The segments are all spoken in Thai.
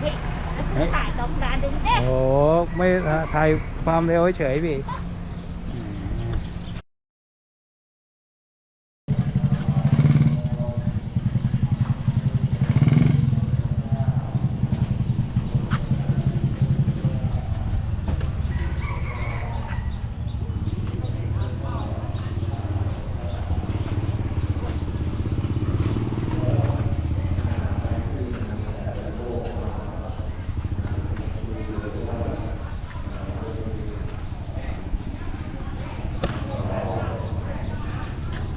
เฮ้ยถ่ายตรงนั้นดูเนี่ยโอ้ไม่ถ่ายความเร็วเฉยๆพี่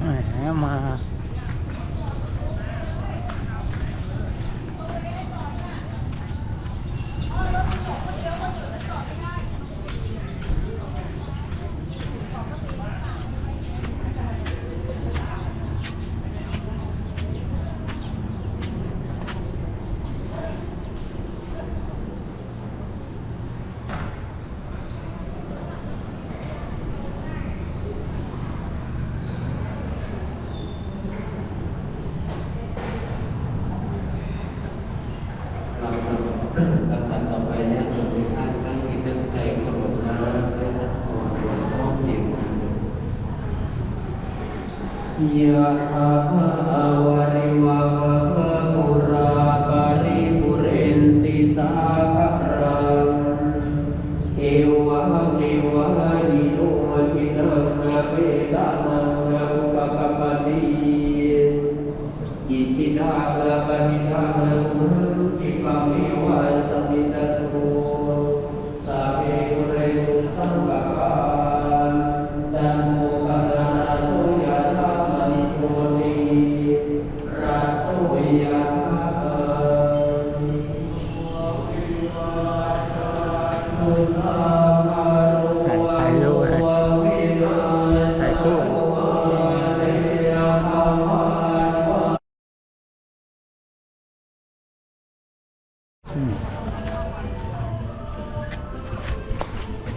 แหมมา ลำดับต่อไปเนี่ยผมให้ท่านตั้งจิตตั้งใจกำหนดนะและนับตัวรวมพร้อมเพรียงกัน ยะถาวาริวะห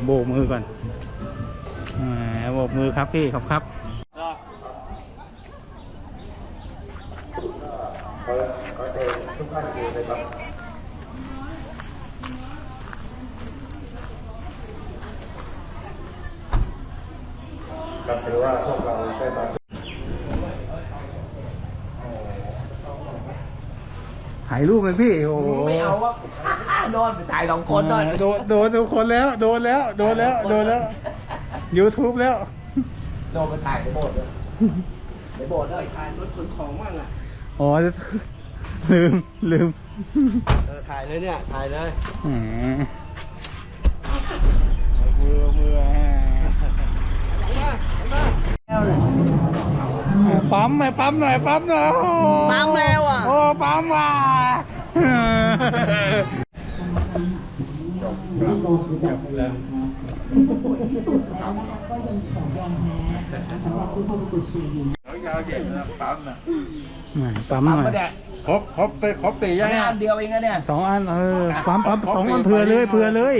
โบกมือก่อนโบกมือครับพี่ครับครับขอขอเชิญทุกท่านยืนเลยครับครับถือว่าพวกเราได้มา ถ่ายรูปไหมพี่โอ้โหไม่เอาว่าโดนถ่ายสองคนเลยโดนโดนทุกคนแล้ว โดนแล้ว โดนแล้ว โดนแล้ว YouTube แล้ว โดนไปถ่ายในโบสถ์เลยในโบสถ์เลยถ่ายรถขนของมั่งอะอ๋อลืมลืมเออถ่ายเลยเนี่ย ถ่ายเลยแหมมือมือแหมปั๊มหน่อยปั๊มหน่อยปั๊มหน่อยโอ้ปั๊มแล้ว ปั๊มว่ะจบแล้วยาวเย็นนะปั๊มนะปั๊มหน่อมายเนี่ยครบครบไปครบปียังแค่อันเดียวเองนะเนี่ยสองอันเออปั๊มปั๊มสองอันเผื่อเลยเผื่อเลย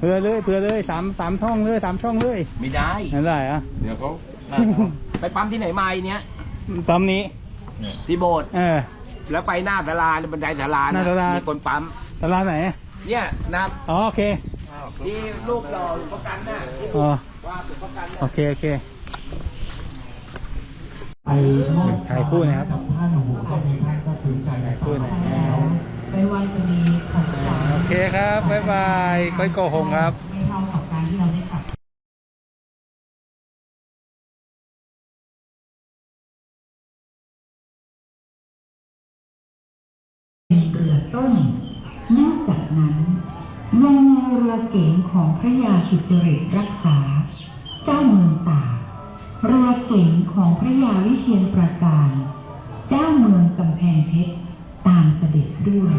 เผื่อเลยเผื่อเลยสามสามช่องเลยสามช่องเลยไม่ได้นั่ได้อะเดี๋ยวเขาไปปั๊มที่ไหนมาไอ้เนี้ยปั๊มนี้ที่โบสถ์เออ แล้วไปหน้าศาลาบันไดศาลาหน้าศาลามีมีคนปั๊ม ตลาดไหนเนี่ยนะอ๋อโอเคที่ลูกเราหลวงประกันน่ะที่อ๋อว่าหลวงประกันโอน่ะเคโอเคไปมอบถ่ายคู่นะครับกับท่านโอ้โหก็มีท่านก็สนใจในถ่ายคู่หน่อยแล้วไม่ว่าจะมีของขวัญโอเคครับบ๊ายบายก้อยโกหงครับ ไม่เท่ากับการที่เราได้ เรือเก๋งของพระยาสุจริตรักษา เจ้าเมืองตากเรือเก๋งของพระยาวิเชียนประการ เจ้าเมืองกำแพงเพชรตามเสด็จด้วย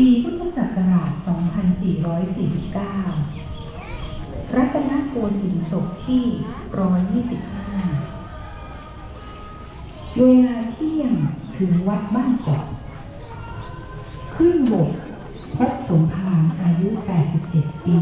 ปีพุทธศักราช 2449 รัตนโกสินทร์ศกที่ 125 เวลาเที่ยงถึงวัดบ้านเกาะขึ้นบกพบสมภารอายุ 87 ปี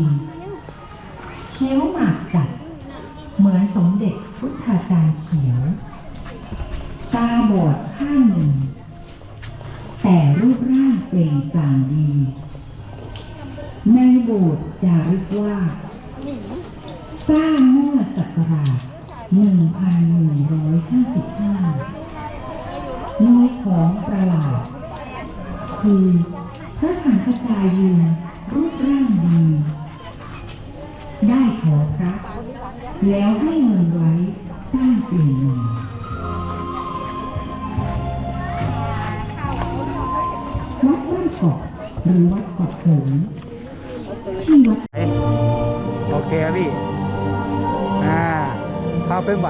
พระสังฆกายืนรูปร่างดี ได้ขอพระแล้วให้เงินไว้สร้างเปลี่ยนใหม่วัดบ้านเกาะหรือวัดเกาะหงส์ที่วัดโอเคพี่ อ่าเข้าเคลื่อนไหว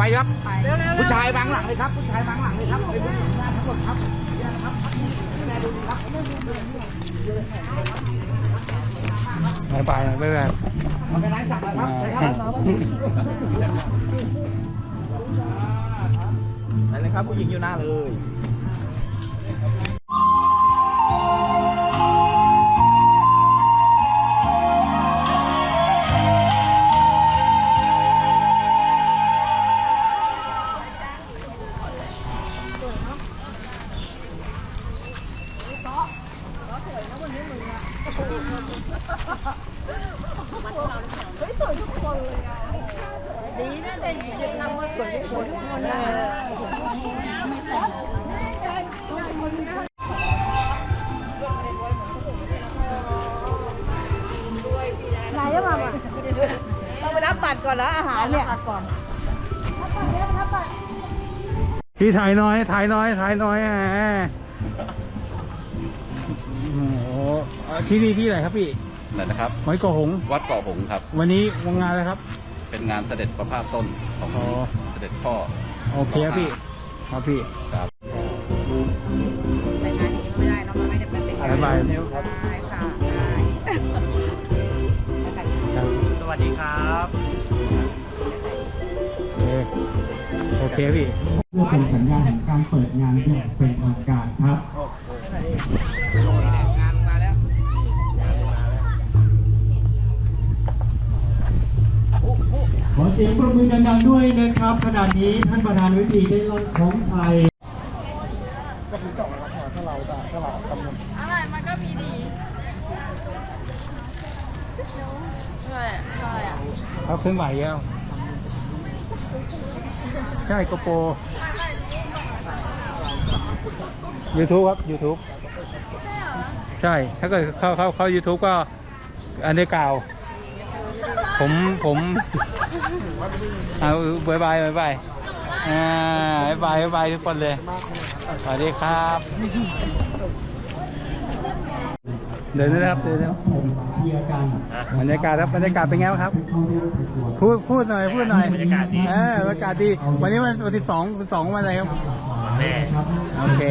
ไวครับไวครับเร็วเร็วผู้ชายบางหลังเลยครับ ผู้ชายบางหลังเลยครับเป็นผู้หญิงหน้าทั้งหมดครับขออนุญาตนะครับแม่ดูดีครับไม่ไปไม่ไปมาเป็นร้านสั่งแล้วครับใช่ครับไปเลยครับผู้หญิงอยู่หน้าเลย ไหนจะมาอะต้องไปรับบัตรก่อนแล้วอาหารเนี่ยก่อนพี่ถ่ายน้อย ถ่ายน้อย ถ่ายน้อยอะโอ้โหที่นี่ที่ไหนครับพี่นั่นนะครับ หอยกระหง วัดเกาะหงส์ครับ วันนี้วงงานอะไรครับ เป็นงานเสด็จประพาสต้นของอ๋อ เสด็จพ่อ โอเคครับพี่ครับพี่ครับ ไปงานนี้ไม่ได้เนาะมันไม่ได้เป็นเป็นบ๊ายบายได้ค่ะไวัสดีครับโอเคโอเคพี่เพื่อเป็นสัญญาณแห่งการเปิดงานอย่างเป็นทางการครับงานมาแล้วขอเสียงปรบมือดังๆด้วยนะครับขณะนี้ท่านประธานวิธีได้ลดของชัย อะไรมันก็มีดีใช่ใช่อะ เขาเคลื่อนไหวแล้วใช่โกโปร YouTube ครับ YouTube ใช่ ถ้าเกิดเข้าเข้าเข้า YouTube ก็อันนี้กล่าว ผมผมเอาบายบายบายบายอ่าบายบายบายทุกคนเลย สวัสดีครับ เดินนะครับ เดินนะครับผมเชียร์กัน บรรยากาศครับบรรยากาศเป็นไงบ้างครับเข้าร่วมประกวดพูดพูดหน่อยพูดหน่อยบรรยากาศดี เออบรรยากาศดี วันนี้วันวันที่สองสองวันอะไรครับครับโอเค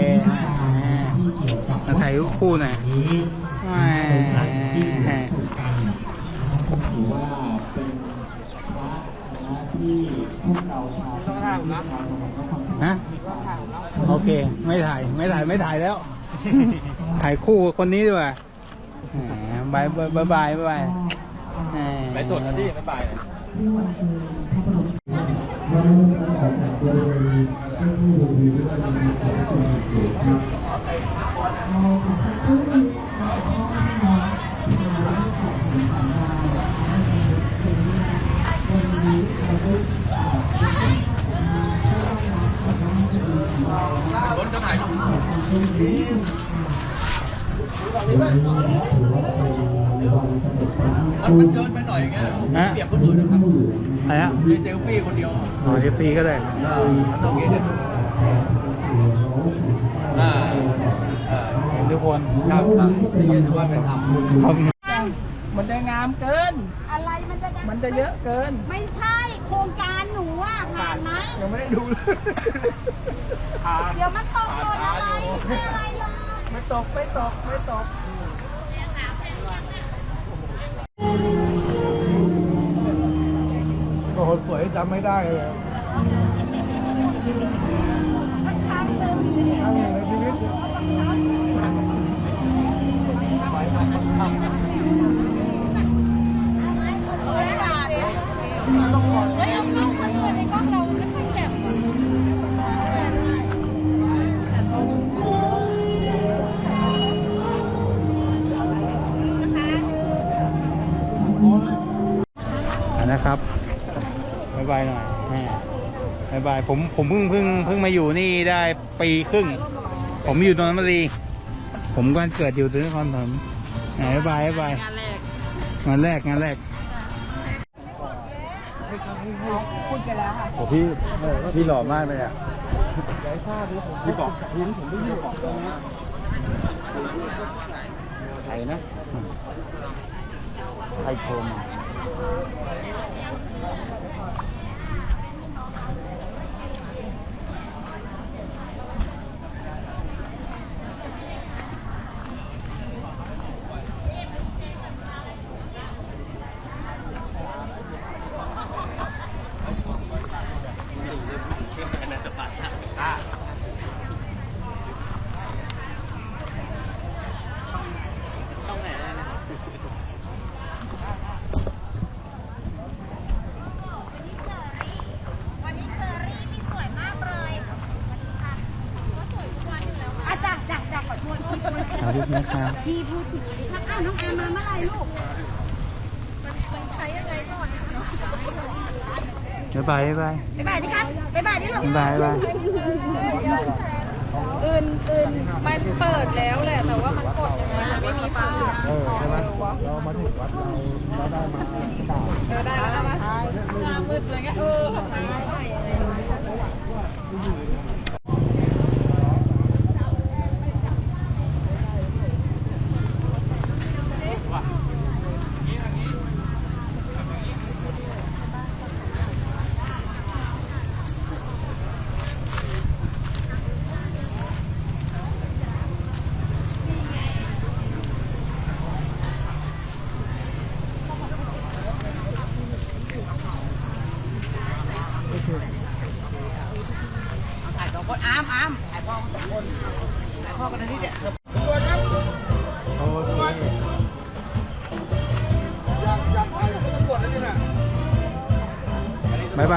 ที่เกี่ยวกับมาถ่ายรูปคู่หน่อยนี้แหเป็นสถานมที่ถูกกันนะครับถือว่าเป็นพระนะที่พวกเราชาวพุทธชาวจังหวัดนครปฐมฮะโอเค ไม่ถ่ายไม่ถ่ายไม่ถ่ายแล้ว ถ่ายคู่กับคนนี้ด้วยแหม บายบายบายบายบายไปสดนะพี่ไม่ไปรถ มันเกินไปหน่อยอย่างเงี้ยฮะเปรียบคนอื่นนะครับอะไรฮะมีเซลฟี่คนเดียวอ๋อเดี๋ยวฟรีก็ได้เออมันต้องเงี้ยเนี่ยอ่าเออเห็นทุกคนครับครับอย่างเงี้ยถือว่าเป็นธรรมครับมันจะงามเกิน อะไรมันจะดังมันจะเยอะเกิน ไม่ใช่โครงการหนูอะผ่านไหมยังไม่ได้ดูเลยเดี๋ยวมันตกหล่นอะไรไม่ใช่อะไรหรอกไม่ตกไม่ตกไม่ตก สวยจำไม่ได้เลย บายบายหน่อยแม่บายบายผมผมเพิ่งเพิ่งเพิ่งมาอยู่นี่ได้ปีครึ่ง ผมอยู่นนทบุรีผมก็เกิดอยู่ที่นครปฐมไหนบายบายบายงานแรกงานแรกพูดกันแล้วค่ะโอ้พี่พี่หล่อมากเลยอะพี่บอกใครนะใครโทรมา วันนี้เคอรี่พี่สวยมากเลยก็สวยทุกวันอยู่แล้วอะจ้ะจ้ะจ้ะขอโทษพี่ ขอบคุณนะครับ พี่พูดถึงถ้าอ้าวน้องแอมมาเมื่อไหร่ลูกมันมันใช้ยังไงก่อนเนี่ยบ๊ายบายบ๊ายบายบ๊ายบายดิครับบ๊ายบายดิลูกบ๊ายบายบ๊ายบายอื่นอื่นมันเปิดแล้วแหละ แต่ว่ามันกดยังไงมันไม่มีฟ้าเออใช่ไหมเรามาถึงวัดเราเราได้มาเก่าเออได้แล้วได้ไหมหน้ามืดเลยไงเออ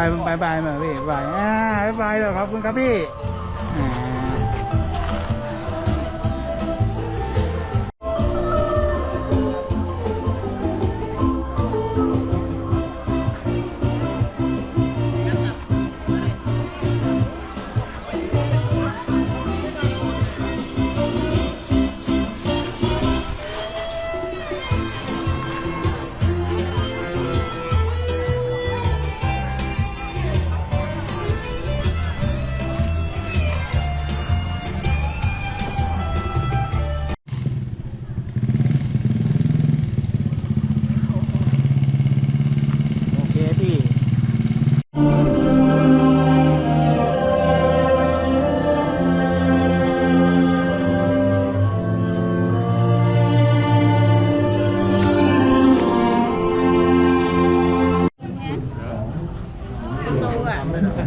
ายบายบายบายมาพี่บายอ่าบายบายเหรอครับคุณครับพี่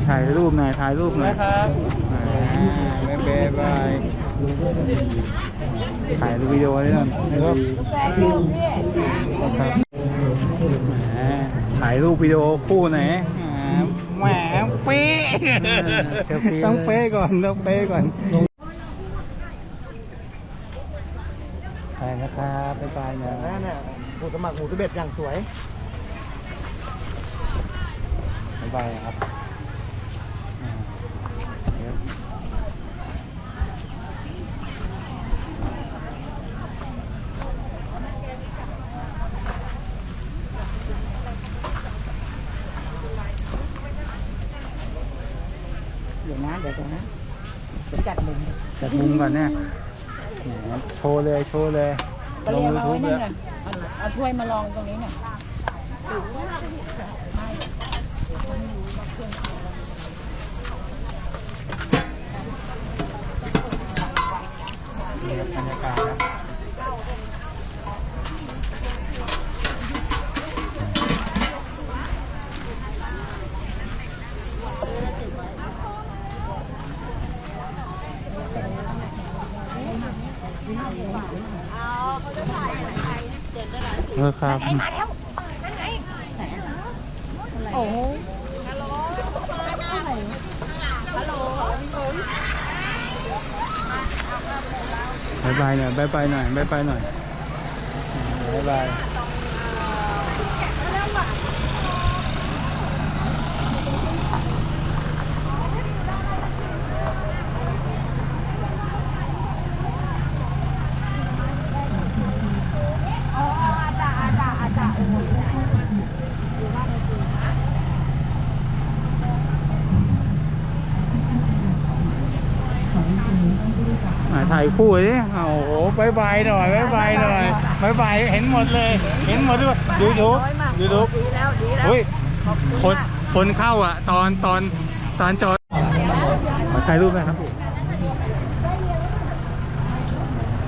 ถ่ายรูปหน่อยถ่ายรูปหน่อยครับบายบายถ่ายวิดีโอไว้ก่อนนะครับครับแหมถ่ายรูปวิดีโอคู่ไหนแหมเป๊ะต้องเป๊ะก่อนต้องเป๊ะก่อนไปนะครับบ๊ายบายนะนั่นน่ะหมูสมัครหมูทะเบ็ดอย่างสวยบ๊ายบายครับอ่าเดี๋ยว เดี๋ยวนะเดี๋ยวนะจัดมุมจัดมุมก่อนเนี่ยแหมโชว์เลยโชว์เลยลงยูทูบเลยเอาถ้วยมาลองตรงนี้หน่อยนี่ครับบรรยากาศครั เออครับมาแล้วนั่นไงโอ้โหบายบายหน่อยบายบายหน่อยบายบายหน่อยบายบาย คู่ดิโอ้โหบายบายหน่อยบายบายหน่อยบายบายเห็นหมดเลย เห็นหมดด้วยยูทูบยูทูบเฮ้ยคนคนเข้าอะ ตอนตอนตอนจอดขอถ่ายรูปไหมครับ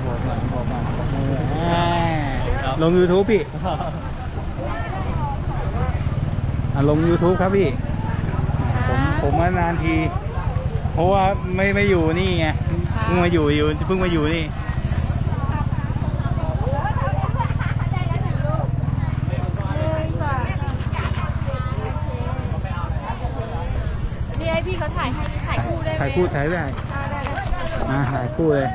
บอกหน่อยบอกหน่อยบอกหน่อยอ่าลง YouTube พี่อะลง YouTube ครับพี่ ผมผมมานานที เพราะว่าไม่ไม่อยู่นี่ไง เพิ่งมาอยู่อยู่เพิ่งมาอยู่นี่นี่ให้พี่เขาถ่ายให้ถ่ายคู่ได้ไหมถ่ายคู่ถ่ายได้อ่าได้ได้อ่าถ่ายคู่เลย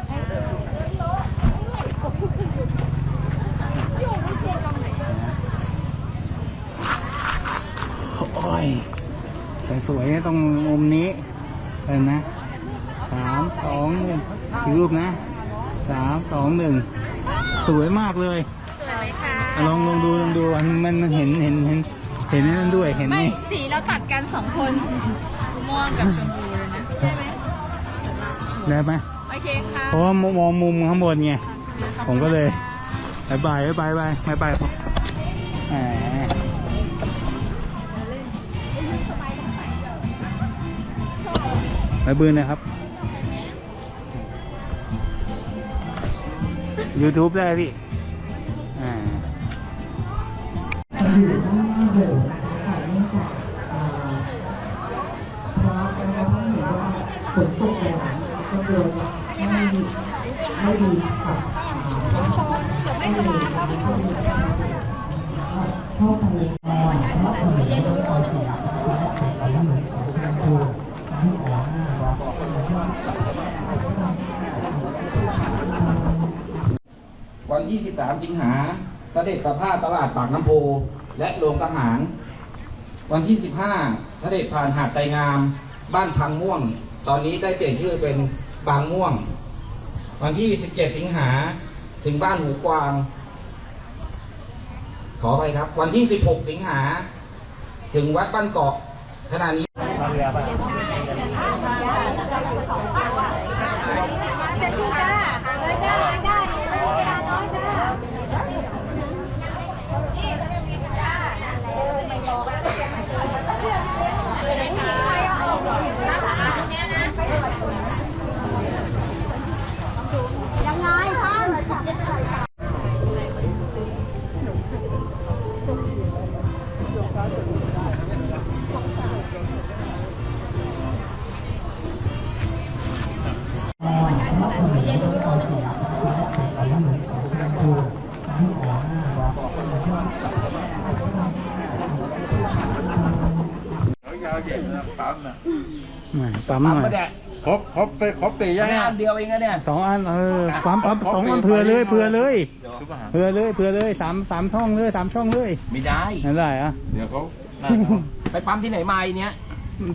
โอ้ยสวยๆต้องมุมนี้เห็นนะ สามสองหนึ่งอีกรูปนะสามสองหนึ่งสวยมากเลยสวยไหมคะอะลองลองดูลองดูอันมันมันเห็นเห็นเห็นเห็นนั่นด้วยเห็นไม่นี่สีเราตัดกันสองคนม่วงกับชมพูเลยนะ ใช่ไหมได้ไหมโอเคค่ะเพราะว่ามองมุมข้างบนไง ผมก็เลยบายบายบายบายบายบายแหมบายบืนนะครับ YouTube ได้พี่อ่า สิงหาเสด็จประพาสตลาดปากน้ำโพ และโรงทหาร วันที่ 15 เสด็จผ่านหาดไซงาม บ้านพังม่วง ตอนนี้ได้เปลี่ยนชื่อเป็นบางม่วง วันที่ 17 สิงหาถึงบ้านหูกวาง ขอไปครับ วันที่ 16 สิงหาถึงวัดบ้านเกาะขณะนี้ แหม่ปั๊มหปั๊มน่อมายเนี่ยครบครบไปครบปียังไม่เนี่ยอันเดียวเองนะเนี่ยสองอันเออปั๊มปั๊มสองอันเผื่อเลยเผื่อเลยเผื่อเลยเผื่อเลยสามสามช่องเลยสามช่องเลยไม่ได้ นั่นได้อะเดี๋ยวเขาไปปั๊มที่ไหนมาไอ้เนี้ย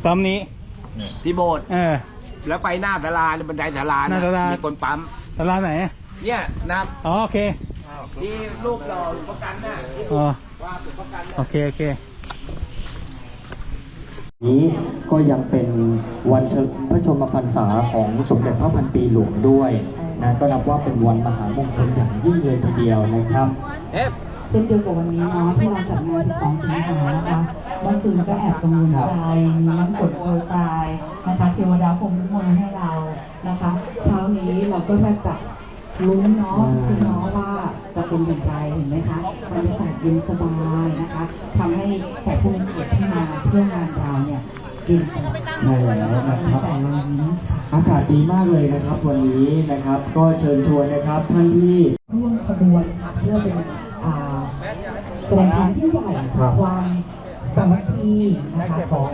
ปั๊มนี้ที่โบสถ์เออ แล้วไปหน้าศาลาบันไดศาลาหน้านะศาลามีมี คนปั๊ม ตลาดไหนเนี่ยนะอ๋อโอเคที่ลูกเราหลวงประกันน่ะที่อ๋อ ว่าหลวงประกันน่ะโอเคโอเค นี้ก็ยังเป็นวันเฉลิมพระชนมพรรษาของสมเด็จพระพันปีหลวงด้วยนะก็นับว่าเป็นวันมหามงคลอย่างยิ่งเลยทีเดียวนะครับเช่นเดียวกับวันนี้เนาะที่เราจัดงาน 12 สิงหานะคะเมื่อคืนก็แอบกังวลใจมีน้ำฝนโปรยปลายนะคะเทวดาคงมนต์ให้เรานะคะ เช้านี้เราก็แทบจะ ลุ้นเนาะจริงๆเนาะว่าจะเป็นอย่างไรเห็นไหมคะบรรยากาศเย็นสบายนะคะทำให้แขกผู้มีเกียรติที่มาเที่ยวงานเราเนี่ยเย็นสบายใช่แล้วนะครับ แต่ละวันนี้ค่ะอากาศดีมากเลยนะครับ วันนี้นะครับ ก็เชิญชวนนะครับท่านที่ร่วมขบวนค่ะเพื่อเป็นอ่าแสดงความยิ่งใหญ่ครับความ สามัคคีนะคะของ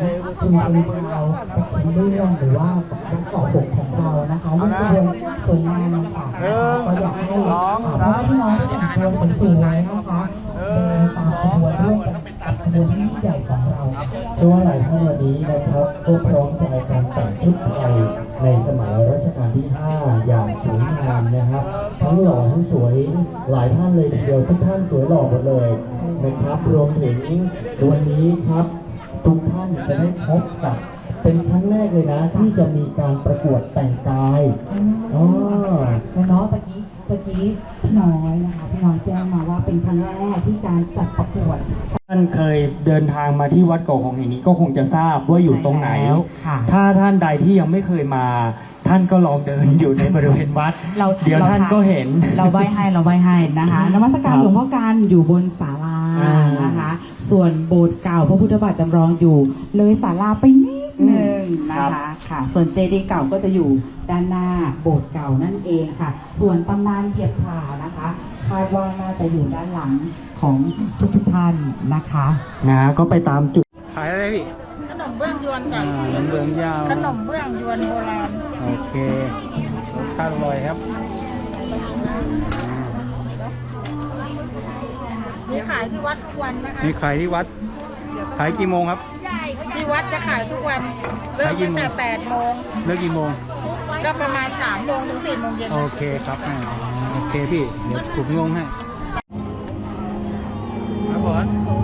ชุมชนชาวตะเคียนเรื่องหรือว่าวัดเกาะหกของเรานะคะร่วมขบวนสวยงามค่ะก็อยากให้พ่อพี่น้องที่แต่งตัวสวยๆนะคะเดินตามขบวนร่วมกันกับขบวนที่ยิ่งใหญ่ของเราเชื่อว่าหลายท่านวันนี้นะครับก็พร้อมใจการแต่งชุดไทยในสมัยรัชกาลที่ 5 อย่างสวยงามนะครับ ทั้งหล่อทั้งสวยหลายท่านเลยทีเดียวทุกท่านสวยหล่อหมดเลย นะครับ รวมถึงวันนี้ครับ ทุกท่านจะได้พบกับ เป็นครั้งแรกเลยนะ ที่จะมีการประกวดแต่งกายอ๋อแล้วเนาะตะกี้ตะกี้พี่น้อยนะคะพี่น้อยแจ้งมาว่าเป็นครั้งแรกที่การจัดประกวด ท่านเคยเดินทางมาที่วัดเก่าของแห่งนี้ก็คงจะทราบว่าอยู่ตรงไหน ใช่แล้วค่ะ ถ้าท่านใดที่ยังไม่เคยมา ท่านก็ลองเดินอยู่ในบริเวณวัดเราเดี๋ยวท่านก็เห็น เราใบให้เราใบให้นะคะนมัสการครับหลวงพ่อการอยู่บนศาลาอ่านนะคะ ส่วนโบสถ์เก่าพระพุทธบาทจำลองอยู่ เลยศาลาไปนิดหนึ่งนะคะค่ะ ส่วนเจดีย์เก่าก็จะอยู่ด้านหน้าโบสถ์เก่านั่นเองค่ะ ส่วนตำนานเหยียบชานะคะคาดว่าน่าจะอยู่ด้านหลังของทุกๆท่านนะคะนะก็ไปตามจุดขายอะไรพี่ขนมเบื้องยวนจ้ะอ่าขนมเบื้องยาวขนมเบื้องยวนโบราณ โอเครสชาติอร่อยครับมีขายที่วัดทุกวันนะคะมีขายที่วัด ขายกี่โมงครับ ที่วัดจะขายทุกวัน เริ่มตั้งแต่8โมงเลิกกี่โมง ก็ประมาณ3โมงถึง4โมงเย็นโอเคครับอ่าโอเคพี่ เดี๋ยวผมลงให้ครับผม